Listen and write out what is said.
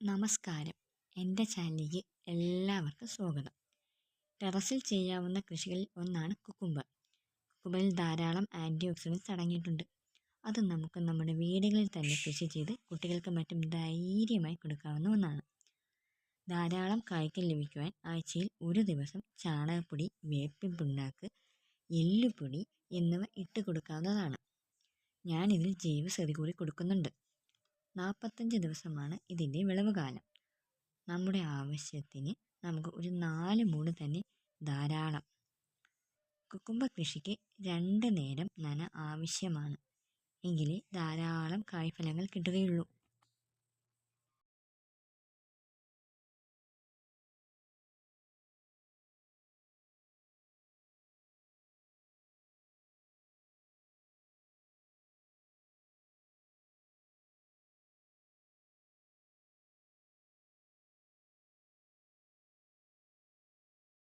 നമസ്കാരം. എന്റെ ചാനലിലേക്ക് എല്ലാവർക്കും സ്വാഗതം. ടെറസിൽ ചെയ്യാവുന്ന കൃഷികളിൽ ഒന്നാണ് കുക്കുംബർ കുക്കുംബറിൽ ധാരാളം ആന്റി ഓക്സിഡൻസ് അടങ്ങിയിട്ടുണ്ട്. അത് നമുക്ക് നമ്മുടെ വീടുകളിൽ തന്നെ കൃഷി ചെയ്ത് കുട്ടികൾക്ക് മറ്റും ധൈര്യമായി കൊടുക്കാവുന്ന ഒന്നാണ്. ധാരാളം കായ്ക്കൽ ലഭിക്കുവാൻ ആഴ്ചയിൽ ഒരു ദിവസം ചാണകപ്പൊടി വേപ്പിൻ പിണ്ണാക്ക് എല്ലുപൊടി എന്നിവ ഇട്ട് കൊടുക്കാവുന്നതാണ് ഞാനിതിൽ ജൈവസതി കൂടി കൊടുക്കുന്നുണ്ട്. നാൽപ്പത്തഞ്ച് ദിവസമാണ് ഇതിന്റെ വിളവ് കാലം. നമ്മുടെ ആവശ്യത്തിന് നമുക്ക് ഒരു നാല് മൂട് തന്നെ ധാരാളം. കുക്കുംബർ കൃഷിക്ക് രണ്ട് നേരം നന ആവശ്യമാണ്. എങ്കിലേ ധാരാളം കായ്ഫലങ്ങൾ കിട്ടുകയുള്ളൂ.